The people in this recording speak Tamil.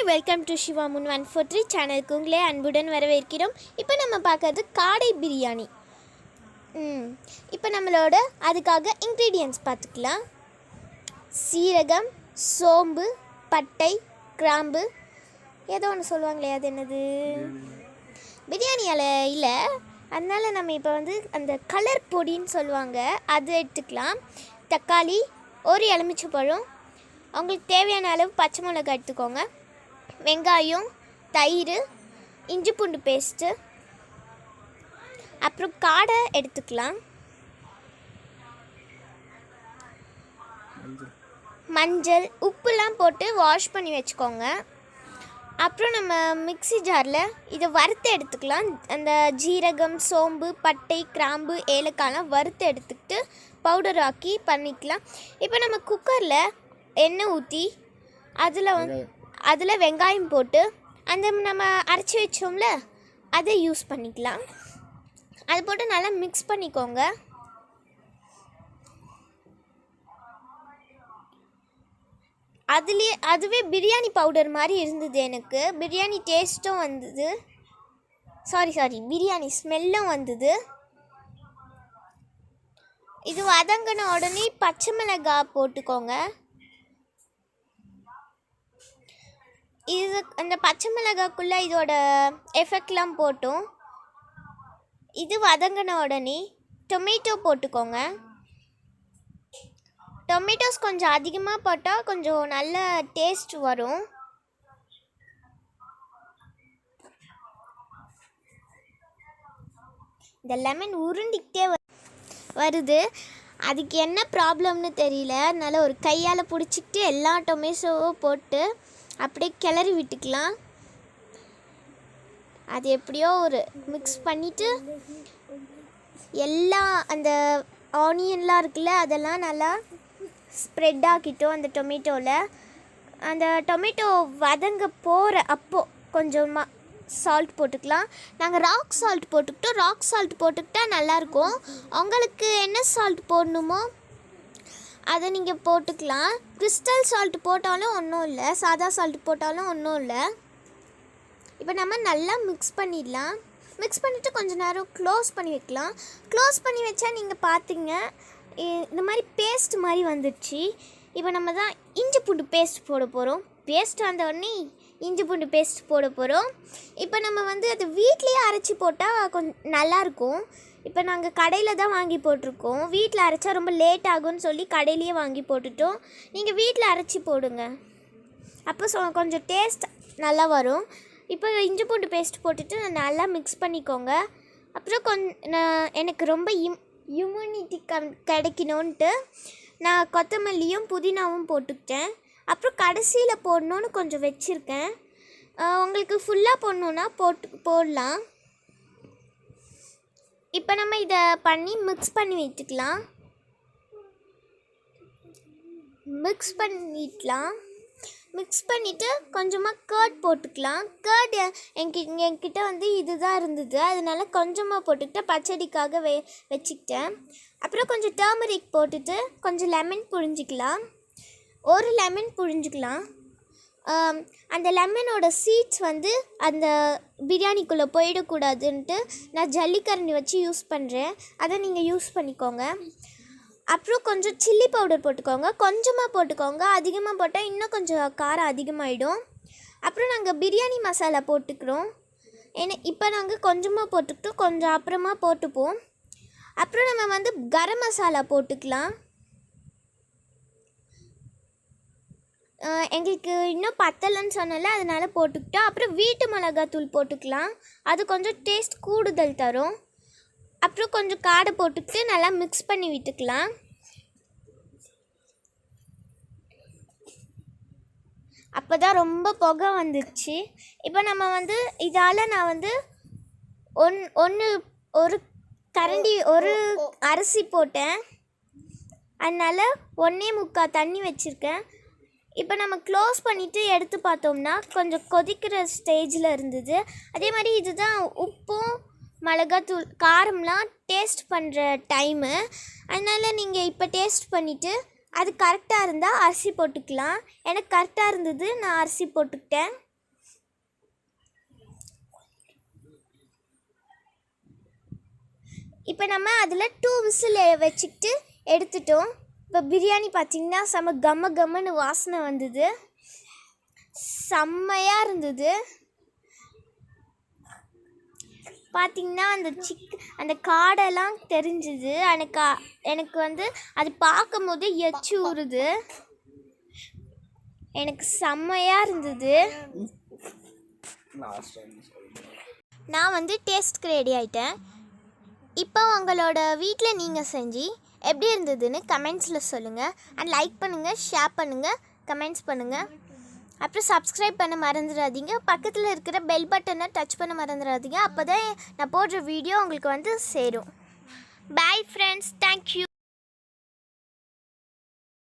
ஹாய் வெல்கம் டு சிவா முன் ஒன் ஃபோர் த்ரீ சேனலுக்கு உங்களே அன்புடன் வரவேற்கிறோம். இப்போ நம்ம பார்க்கறது காடை பிரியாணி. ம் இப்போ நம்மளோட அதுக்காக இன்க்ரீடியன்ட்ஸ் பார்த்துக்கலாம். சீரகம் சோம்பு பட்டை கிராம்பு. ஏதோ ஒன்று சொல்லுவாங்களே அது என்னது? பிரியாணி இல்லை. அதனால் நம்ம இப்போ வந்து அந்த கலர் பொடின்னு சொல்லுவாங்க அது எடுத்துக்கலாம். தக்காளி ஒரு எலுமிச்சை பழம். அவங்களுக்கு தேவையான அளவு பச்சை மிளகாய் எடுத்துக்கோங்க. வெங்காயம் தயிர் இஞ்சி பூண்டு பேஸ்ட்டு அப்புறம் காடை எடுத்துக்கலாம். மஞ்சள். உப்புலாம் போட்டு வாஷ் பண்ணி வச்சுக்கோங்க. அப்புறம் நம்ம மிக்ஸி ஜாரில் இதை வறுத்து எடுத்துக்கலாம். அந்த ஜீரகம் சோம்பு பட்டை கிராம்பு ஏலக்காய்லாம் வறுத்து எடுத்துக்கிட்டு பவுடர் ஆக்கி பண்ணிக்கலாம். இப்போ நம்ம குக்கரில் எண்ணெய் ஊற்றி அதில் வந்து அதில் வெங்காயம் போட்டு அந்த நம்ம அரைச்சி வச்சோம்ல அதை யூஸ் பண்ணிக்கலாம். அது போட்டு நல்லா மிக்ஸ் பண்ணிக்கோங்க. அதுலேயே அதுவே பிரியாணி பவுடர் மாதிரி இருந்தது எனக்கு. பிரியாணி டேஸ்ட்டும் வந்தது. சாரி சாரி பிரியாணி ஸ்மெல்லும் வந்தது. இது வதங்கின உடனே பச்சை மிளகாய் போட்டுக்கோங்க. இது அந்த பச்சை மிளகாக்குள்ளே இதோட எஃபெக்ட்லாம் போட்டும். இது வதங்கின உடனே டொமேட்டோ போட்டுக்கோங்க. டொமேட்டோஸ் கொஞ்சம் அதிகமாக போட்டால் கொஞ்சம் நல்ல டேஸ்ட் வரும். இந்த லெமன் உருண்டிக்கிட்டே வருது. அதுக்கு என்ன ப்ராப்ளம்னு தெரியல. அதனால் ஒரு கையால் பிடிச்சிக்கிட்டு எல்லா டொமேட்டோவும் போட்டு அப்படியே கிளறி விட்டுக்கலாம். அது எப்படியோ ஒரு மிக்ஸ் பண்ணிவிட்டு எல்லா அந்த ஆனியன்லாம் இருக்குல்ல அதெல்லாம் நல்லா ஸ்ப்ரெட் ஆக்கிட்டோம் அந்த டொமேட்டோவில் அந்த டொமேட்டோ வதங்க போகிற அப்போ கொஞ்சமாக சால்ட் போட்டுக்கலாம். நாங்கள் ராக் சால்ட் போட்டுக்கிட்டோம். ராக் சால்ட் போட்டுக்கிட்டா நல்லாயிருக்கும் உங்களுக்கு என்ன சால்ட் போடணுமோ அதை நீங்கள் போட்டுக்கலாம். கிறிஸ்டல் சால்ட் போட்டாலும் ஒன்றும் இல்லை. சாதா சால்ட் போட்டாலும் ஒன்றும் இல்லை. இப்போ நம்ம நல்லா மிக்ஸ் பண்ணிடலாம். மிக்ஸ் பண்ணிவிட்டு கொஞ்சம் நேரம் க்ளோஸ் பண்ணி வைக்கலாம். க்ளோஸ் பண்ணி வச்சா நீங்கள் பார்த்தீங்க இந்த மாதிரி பேஸ்ட் மாதிரி வந்துடுச்சு. இப்போ நம்ம தான் இஞ்சி பூண்டு பேஸ்ட் போட போகிறோம் பேஸ்ட் வந்த உடனே இஞ்சி பூண்டு பேஸ்ட் போட போகிறோம் இப்போ நம்ம வந்து அது வீட்லேயே அரைச்சி போட்டால் கொஞ்சம் நல்லாயிருக்கும் இப்போ நாங்கள் கடையில் தான் வாங்கி போட்டிருக்கோம். வீட்டில் அரைச்சா ரொம்ப லேட் ஆகும்னு சொல்லி கடையிலேயே வாங்கி போட்டுட்டோம். நீங்கள் வீட்டில் அரைச்சி போடுங்க. அப்போ சொ கொஞ்சம் டேஸ்ட் நல்லா வரும். இப்போ இஞ்சி பூண்டு பேஸ்ட் போட்டுட்டு நல்லா மிக்ஸ் பண்ணிக்கோங்க. அப்புறம் கொஞ் நான் எனக்கு ரொம்ப இம் இம்யூனிட்டி கம் கிடைக்கணுன்ட்டு நான் கொத்தமல்லியும் புதினாவும் போட்டுக்கிட்டேன். அப்புறம் கடைசியில் போடணுன்னு கொஞ்சம் வச்சுருக்கேன். உங்களுக்கு ஃபுல்லாக போடணுன்னா போட்டு போடலாம். இப்போ நம்ம இதை பண்ணி மிக்ஸ் பண்ணி விட்டுக்கலாம் மிக்ஸ் பண்ணிக்கலாம் மிக்ஸ் பண்ணிவிட்டு கொஞ்சமாக கேர்ட் போட்டுக்கலாம். கேர்ட் என்கி என்கிட்ட வந்து இதுதான் இருந்தது. அதனால கொஞ்சமாக போட்டுக்கிட்டு பச்சடிக்காக வெ வச்சுக்கிட்டேன். அப்புறம் கொஞ்சம் டர்மரிக் போட்டுட்டு கொஞ்சம் லெமன் புழிஞ்சிக்கலாம். ஒரு லெமன் புழிஞ்சிக்கலாம். அந்த லெமனோட சீட்ஸ் வந்து அந்த பிரியாணிக்குள்ளே போயிடக்கூடாதுன்ட்டு நான் ஜல்லிக்கரண்டி வச்சு யூஸ் பண்ணுறேன் அதை நீங்கள் யூஸ் பண்ணிக்கோங்க. அப்புறம் கொஞ்சம் சில்லி பவுடர் போட்டுக்கோங்க. கொஞ்சமாக போட்டுக்கோங்க. அதிகமாக போட்டால் இன்னும் கொஞ்சம் காரம் அதிகமாகிடும் அப்புறம் நாங்கள் பிரியாணி மசாலா போட்டுக்கிறோம். ஏன்னா இப்போ நாங்கள் கொஞ்சமாக போட்டுக்கிட்டோம் கொஞ்சம் அப்புறமா போட்டுப்போம். அப்புறம் நம்ம வந்து கரம் மசாலா போட்டுக்கலாம். எங்களுக்கு இன்னும் பத்தலைன்னு சொன்னல அதனால் போட்டுக்கிட்டோம். அப்புறம் வீட்டு மிளகாத்தூள் போட்டுக்கலாம். அது கொஞ்சம் டேஸ்ட் கூடுதல் தரும். அப்புறம் கொஞ்சம் காடை போட்டுக்கிட்டு நல்லா மிக்ஸ் பண்ணி விட்டுக்கலாம். அப்போ தான் ரொம்ப புகை வந்துடுச்சு இப்போ நம்ம வந்து இதால் நான் வந்து ஒன் ஒன்று ஒரு கரண்டி ஒரு அரிசி போட்டேன். அதனால் ஒன்றே முக்கால் தண்ணி வச்சுருக்கேன். இப்போ நம்ம க்ளோஸ் பண்ணிவிட்டு எடுத்து பார்த்தோம்னா கொஞ்சம் கொதிக்கிற ஸ்டேஜில் இருந்தது. அதே மாதிரி இதுதான் உப்பும் மிளகாத்தூள் காரம்லாம் டேஸ்ட் பண்ணுற டைமு அதனால் நீங்கள் இப்போ டேஸ்ட் பண்ணிவிட்டு அது கரெக்டாக இருந்தால் அரிசி போட்டுக்கலாம். எனக்கு கரெக்டாக இருந்தது நான் அரிசி போட்டுக்கிட்டேன். இப்போ நம்ம அதில் டூ விசில் வச்சுக்கிட்டு எடுத்துட்டோம். இப்போ பிரியாணி பார்த்திங்கன்னா செம்ம கம்ம கம்மன்னு வாசனை வந்தது. செம்மையாக இருந்தது. பார்த்திங்கன்னா அந்த சிக் அந்த காடெல்லாம் தெரிஞ்சுது. எனக்கு எனக்கு வந்து அது பார்க்கும்போது எச்சி ஊறுது. எனக்கு செம்மையாக இருந்தது. நான் வந்து டேஸ்ட்க்கு ரெடி ஆயிட்டேன். இப்போ உங்களோட வீட்டில் நீங்கள் செஞ்சு எப்படி இருந்ததுன்னு கமெண்ட்ஸில் சொல்லுங்கள் அண்ட் லைக் பண்ணுங்கள் ஷேர் பண்ணுங்கள் கமெண்ட்ஸ் பண்ணுங்கள் அப்புறம் சப்ஸ்கிரைப் பண்ண மறந்துடாதீங்க. பக்கத்தில் இருக்கிற பெல் பட்டனை டச் பண்ண மறந்துடாதீங்க. அப்போ தான் நான் போடுற வீடியோ உங்களுக்கு வந்து சேரும். Bye friends thank you